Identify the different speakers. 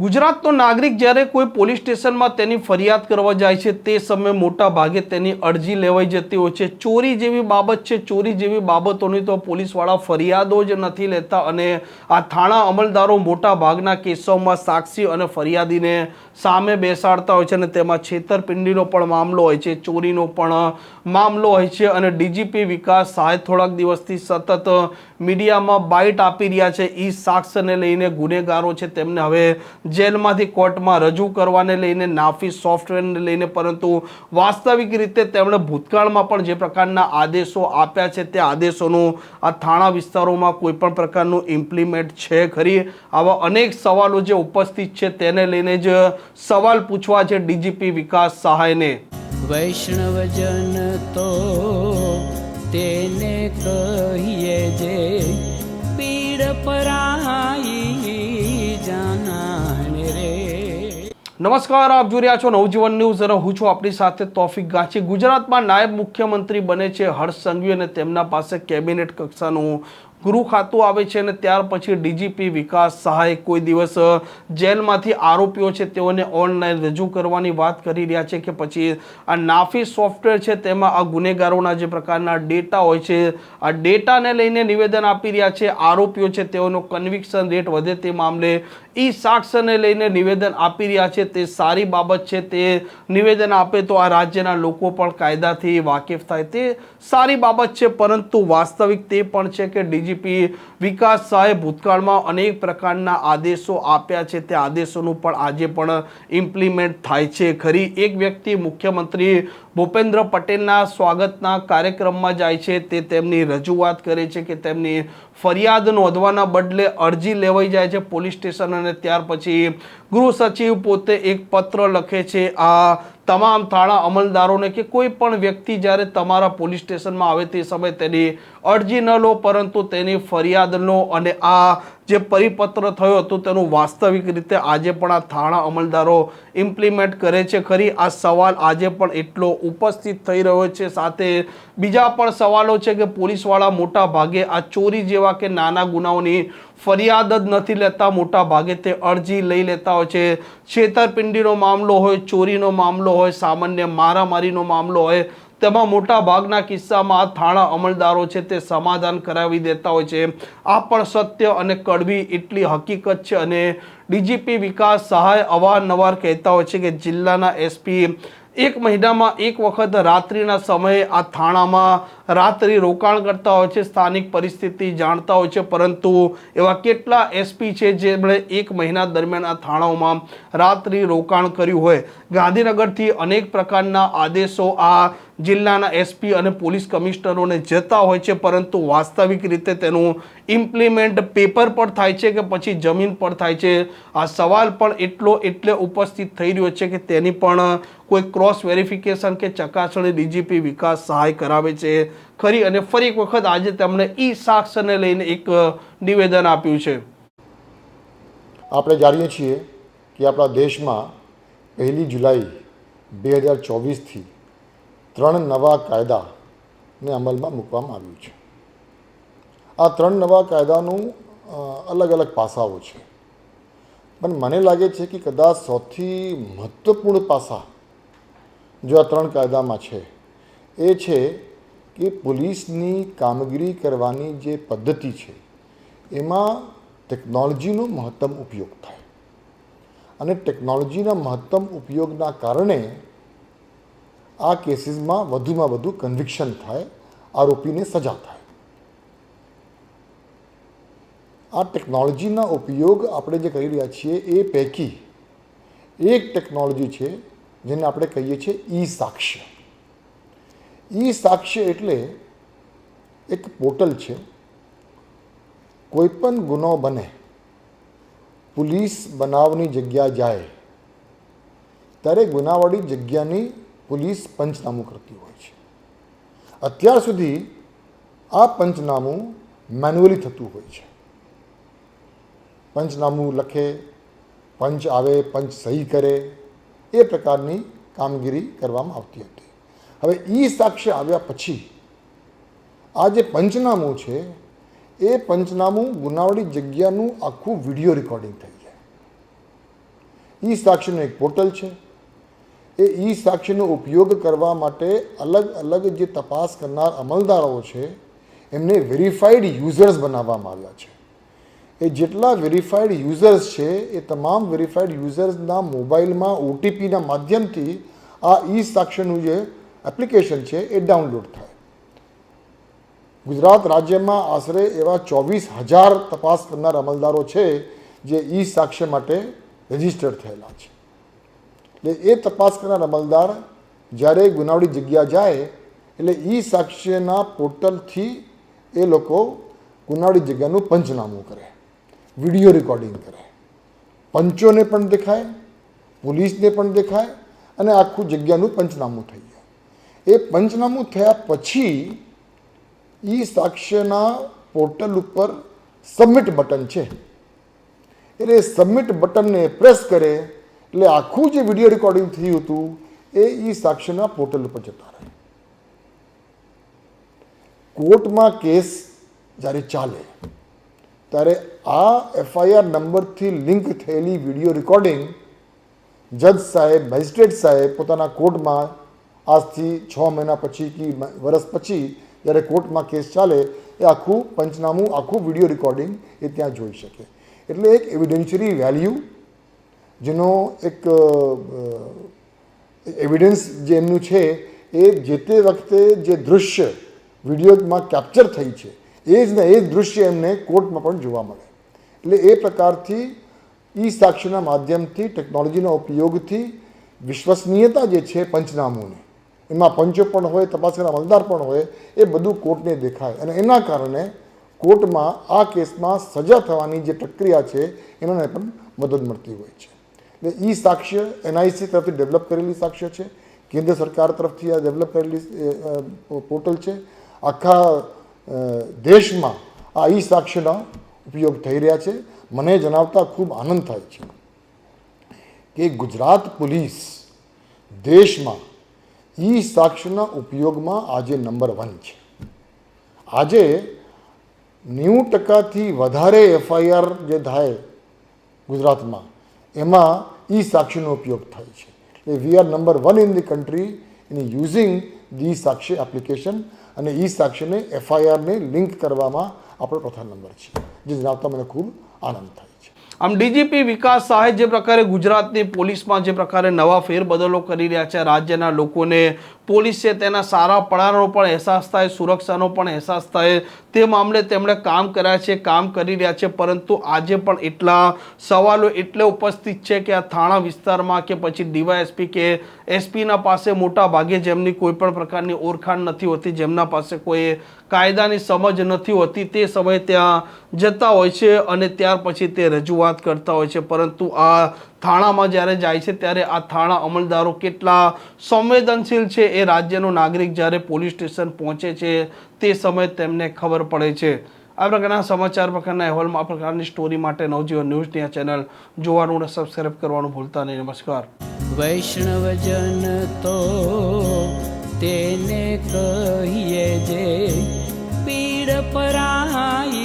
Speaker 1: ગુજરાતનો નાગરિક જ્યારે કોઈ પોલીસ સ્ટેશનમાં તેની ફરિયાદ કરવા જાય છે, તે સમયે મોટા ભાગે તેની અરજી લેવાઈ જતી હોય છે. ચોરી જેવી બાબત છે, ચોરી જેવી બાબતોની તો પોલીસવાળા ફરિયાદો જ નથી લેતા અને આ થાણા અમલદારો મોટા ભાગના કેસોમાં સાક્ષી અને ફરિયાદીને સામે બેસાડતા હોય છે અને તેમાં છેતરપિંડીનો પણ મામલો હોય છે, ચોરીનો પણ મામલો હોય છે અને ડીજીપી વિકાસ સહાય થોડાક દિવસથી સતત મીડિયામાં બાઇટ આપી રહ્યા છે. ઈ સાક્ષને લઈને ગુનેગારો છે તેમને હવે જેલમાંથી કોર્ટમાં રજૂ કરવાને લઈને નાફી સોફ્ટવેરને લઈને, પરંતુ વાસ્તવિક રીતે તેમણે ભૂતકાળમાં પણ જે પ્રકારના આદેશો આપ્યા છે, તે આદેશોનું આ થાણા વિસ્તારોમાં કોઈપણ પ્રકારનું ઇમ્પ્લિમેન્ટ છે ખરી. આવા અનેક સવાલો જે ઉપસ્થિત છે તેને લઈને જ સવાલ પૂછવા છે ડીજીપી વિકાસ સહાયને.
Speaker 2: વૈષ્ણવજન તો તેને કહીએ જે પીડ પરાઈ જાનાને રે.
Speaker 1: નમસ્કાર, આપ જોઈ રહ્યા છો નવજીવન ન્યૂઝ. અને હું છું આપણી સાથે તોફિક ગાંચી. ગુજરાતમાં નાયબ મુખ્યમંત્રી બને છે હર્ષ સંઘવી અને તેમના પાસે કેબિનેટ કક્ષાનું ગૃહ ખાતું આવે છે અને ત્યાર પછી ડીજીપી વિકાસ સહાય કોઈ દિવસ જેલમાંથી આરોપીઓ છે તેઓને ઓનલાઈન રજૂ કરવાની વાત કરી રહ્યા છે કે પછી આ નાફી સોફ્ટવેર છે તેમાં આ ગુનેગારોના જે પ્રકારના ડેટા હોય છે, આ ડેટાને લઈને નિવેદન આપી રહ્યા છે, આરોપીઓ છે તેઓનો કન્વિક્શન રેટ વધે તે મામલે ઈ સાક્ષરને લઈને નિવેદન આપી રહ્યા છે, તે સારી બાબત છે, તે નિવેદન આપે તો આ રાજ્યના લોકો પણ કાયદાથી વાકેફ થાય. તે સારી બાબત છે, પરંતુ વાસ્તવિક તે પણ છે કે ડીજીપી વિકાસ શાહે ભૂતકાળમાં અનેક પ્રકારના આદેશો આપ્યા છે. તે આદેશોનું પણ આજે પણ ઇમ્પ્લિમેન્ટ થાય છે. ખરી એક વ્યક્તિ મુખ્યમંત્રી ભૂપેન્દ્ર પટેલના સ્વાગતના કાર્યક્રમમાં જાય છે તે તેમની રજૂઆત કરે છે કે તેમની ફરિયાદ નોંધવાના બદલે અરજી લેવાઈ જાય છે પોલીસ સ્ટેશન અને ત્યાર પછી ગૃહ સચિવ પોતે એક પત્ર લખે છે આ તમામ થાણા અમલદારોને કે કોઈ પણ વ્યક્તિ જ્યારે તમારા પોલીસ સ્ટેશનમાં આવે તે સમયે તેની અરજી ન લો પરંતુ તેની ફરિયાદ લો અને આ જે પરિપત્ર થયો હતો તેનું વાસ્તવિક રીતે આજે પણ આ થાણા અમલદારો ઇમ્પ્લિમેન્ટ કરે છે. ખરી, આ સવાલ આજે પણ એટલો ઉપસ્થિત થઈ રહ્યો છે. સાથે બીજા પણ સવાલો છે કે પોલીસવાળા મોટા ભાગે આ ચોરી જેવા કે નાના ગુનાઓની ફરિયાદ જ નથી લેતા. મોટા ભાગે તે અરજી લઈ લેતા હોય છે. છેતરપિંડીનો મામલો હોય, ચોરીનો મામલો હોય, સામાન્ય મારામારીનો મામલો હોય તેમાં મોટા ભાગના કિસ્સામાં થાણા અમલદારો છે તે સમાધાન કરાવી દેતા હોય છે. આ પણ સત્ય અને કડવી એટલી હકીકત છે અને ડીજીપી વિકાસ સહાય અવારનવાર કહેતા હોય છે કે જિલ્લાના એસપી એક મહિનામાં એક વખત રાત્રિના સમયે આ થાણામાં રાત્રિ રોકાણ કરતા હોય છે, સ્થાનિક પરિસ્થિતિ જાણતા હોય છે, પરંતુ એવા કેટલા એસપી છે જેમણે એક મહિના દરમિયાન આ થાણાઓમાં રાત્રિ રોકાણ કર્યું હોય? ગાંધીનગરથી અનેક પ્રકારના આદેશો આ જિલ્લાના એસપી અને પોલીસ કમિશનરોને જતા હોય છે, પરંતુ વાસ્તવિક રીતે તેનું ઇમ્પ્લિમેન્ટ પેપર પર થાય છે કે પછી જમીન પર થાય છે? આ સવાલ પણ એટલો એટલે ઉપસ્થિત થઈ રહ્યો છે કે તેની પણ કોઈ ક્રોસ વેરિફિકેશન કે ચકાસણી ડીજીપી વિકાસ સહાય કરાવે છે? ખરી અને ફરી એક વખત આજે તેમણે ઈ સાક્ષરને લઈને એક નિવેદન આપ્યું છે.
Speaker 3: આપણે જાણીએ છીએ કે આપણા દેશમાં પહેલી જુલાઈ બે હજાર ચોવીસથી ત્રણ નવા કાયદાને અમલમાં મૂકવામાં આવ્યું છે. આ ત્રણ નવા કાયદાનું અલગ અલગ પાસાઓ છે. પણ મને લાગે છે કે કદાચ સૌથી મહત્ત્વપૂર્ણ પાસા જો આ ત્રણ કાયદામાં છે, એ છે કે પોલીસની કામગીરી કરવાની જે પદ્ધતિ છે, એમાં ટેકનોલોજીનો મહત્તમ ઉપયોગ થાય. અને ટેકનોલોજીના મહત્તમ ઉપયોગના કારણે આ કેસીસમાં વધુમાં વધુ કન્વિક્શન થાય, આરોપીને સજા થાય. આ ટેકનોલોજીના ઉપયોગ આપણે જે કરી રહ્યા છીએ, એ પૈકી એક ટેકનોલોજી છે જેને આપણે કહીએ છીએ ઈ સાક્ષ્ય. ઈ સાક્ષ્ય એટલે એક પોર્ટલ છે. કોઈ પણ ગુનો બને, પોલીસ બનાવની જગ્યા જાય, ત્યારે ગુનાવાળી જગ્યાની પોલીસ પંચનામું કરતી હોય છે. અત્યાર સુધી આ પંચનામું મેન્યુઅલી થતું હોય છે. પંચનામું લખે, પંચ આવે, પંચ સહી કરે એ પ્રકારની કામગીરી કરવામાં આવતી હતી. હવે ઈ સાક્ષ્ય આવ્યા પછી આ જે પંચનામું છે, એ પંચનામું ગુનાવાળી જગ્યાનું આખું વીડિયો રેકોર્ડિંગ થઈ જાય. ઈ સાક્ષીનું એક પોર્ટલ છે. એ ઈ સાક્ષીનો ઉપયોગ કરવા માટે અલગ અલગ જે તપાસ કરનાર અમલદારો છે, એમને વેરીફાઈડ યુઝર્સ બનાવવામાં આવ્યા છે. એ જેટલા વેરીફાઈડ યુઝર્સ છે, એ તમામ વેરીફાઈડ યુઝર્સના મોબાઈલમાં ઓટીપીના માધ્યમથી આ ઈ સાક્ષરનું જે એપ્લિકેશન છે, એ ડાઉનલોડ થાય. ગુજરાત રાજ્યમાં આશરે એવા ચોવીસ હજાર તપાસ કરનાર અમલદારો છે, જે ઈ સાક્ષ્ય માટે રજીસ્ટર્ડ થયેલા છે. એટલે એ તપાસ કરનાર અમલદાર જ્યારે ગુનાવડી જગ્યા જાય, એટલે ઈ સાક્ષ્યના પોર્ટલથી એ લોકો ગુનાવડી જગ્યાનું પંચનામું કરે. વીડિયો રેકોર્ડિંગ કરે પંચોને પણ દેખાય, પોલીસને પણ દેખાય અને આખું જગ્યાનું પંચનામું થઈ જાય. એ પંચનામું થયા પછી એ સાક્ષ્યના પોર્ટલ ઉપર સબમિટ બટન છે. એટલે એ સબમિટ બટનને પ્રેસ કરે એટલે આખું જે વીડિયો રેકોર્ડિંગ થયું હતું, એ ઈ સાક્ષ્યના પોર્ટલ ઉપર જતા રહે. કોર્ટમાં કેસ જ્યારે ચાલે ત્યારે આ એફઆઈઆર નંબરથી લિંક થયેલી વીડિયો રેકોર્ડિંગ જજ સાહેબ મેજિસ્ટ્રેટ સાહેબ પોતાના કોર્ટમાં આજથી છ મહિના પછી કે વર્ષ પછી જ્યારે કોર્ટમાં કેસ ચાલે એ આખું પંચનામું, આખું વીડિયો રેકોર્ડિંગ એ ત્યાં જોઈ શકે. એટલે એક એવિડેન્શરી વેલ્યુ જેનો એક એવિડન્સ જે એમનું છે એ જે તે વખતે જે દૃશ્ય વિડીયોમાં કેપ્ચર થઈ છે એ જ ને એ જ દૃશ્ય એમને કોર્ટમાં પણ જોવા મળે. એટલે એ પ્રકારથી ઈ સાક્ષીના માધ્યમથી, ટેકનોલોજીના ઉપયોગથી વિશ્વસનીયતા જે છે પંચનામુની, એમાં પંચો પણ હોય તપાસ કરનાર અમલદાર પણ હોય, એ બધું કોર્ટને દેખાય. અને એના કારણે કોર્ટમાં આ કેસમાં સજા થવાની જે પ્રક્રિયા છે, એનાને પણ મદદ મળતી હોય છે. એટલે ઈ સાક્ષ્ય એનઆઈસી તરફથી ડેવલપ કરેલી સાક્ષ્ય છે, કેન્દ્ર સરકાર તરફથી આ ડેવલપ કરેલી પોર્ટલ છે. આખા દેશમાં આ ઈ સાક્ષ્યના ઉપયોગ થઈ રહ્યા છે. મને જણાવતા ખૂબ આનંદ થાય છે કે ગુજરાત પોલીસ દેશમાં ઈ સાક્ષ્યના ઉપયોગમાં આજે નંબર વન છે. આજે નેવું ટકાથી વધારે એફઆઈઆર જે થાય ગુજરાતમાં, એમાં ઈ સાક્ષીનો ઉપયોગ થાય છે. એટલે we are number one in the country in using the Sakshi application અને એ સાક્ષીને એફઆઈઆરને લિંક કરવામાં આપણો પ્રથમ નંબર છે. જે જણાવતા મને ખૂબ આનંદ થાય.
Speaker 1: આમ ડીજીપી વિકાસ સહાય જે પ્રકારે ગુજરાતની પોલીસમાં જે પ્રકારે નવા ફેરબદલો કરી રહ્યા છે, રાજ્યના લોકોને પોલીસ તેના સારા પડાનો પણ અહેસાસ થાય, સુરક્ષાનો પણ અહેસાસ થાય, તે મામલે તેમણે કામ કર્યા છે, કામ કરી રહ્યા છે, પરંતુ આજે પણ એટલા સવાલો એટલે ઉપસ્થિત છે કે આ થાણા વિસ્તારમાં કે પછી ડીવાયએસપી કે એસપીના પાસે મોટા ભાગે જેમની કોઈ પણ પ્રકારની ઓળખાણ નથી હોતી, જેમના પાસે કોઈ કાયદાની સમજ નથી હોતી, તે સમયે ત્યાં જતા હોય છે અને ત્યાર પછી તે રજૂઆત કરતા હોય છે. પરંતુ આ થાણામાં જ્યારે જાય છે, ત્યારે આ થાણા અમલદારો કેટલા સંવેદનશીલ છે એ રાજ્યનો નાગરિક જ્યારે પોલીસ સ્ટેશન પહોંચે છે, તે સમયે તેમને ખબર પડે છે. આ પ્રકારના સમાચાર પ્રકારના અહેવાલમાં આ પ્રકારની સ્ટોરી માટે નવજીવન ન્યૂઝની આ ચેનલ જોવાનું અને સબસ્ક્રાઈબ કરવાનું ભૂલતા નહીં. નમસ્કાર.
Speaker 2: વૈષ્ણવજન તો તેને કહીએ જે પીડ પરાઈ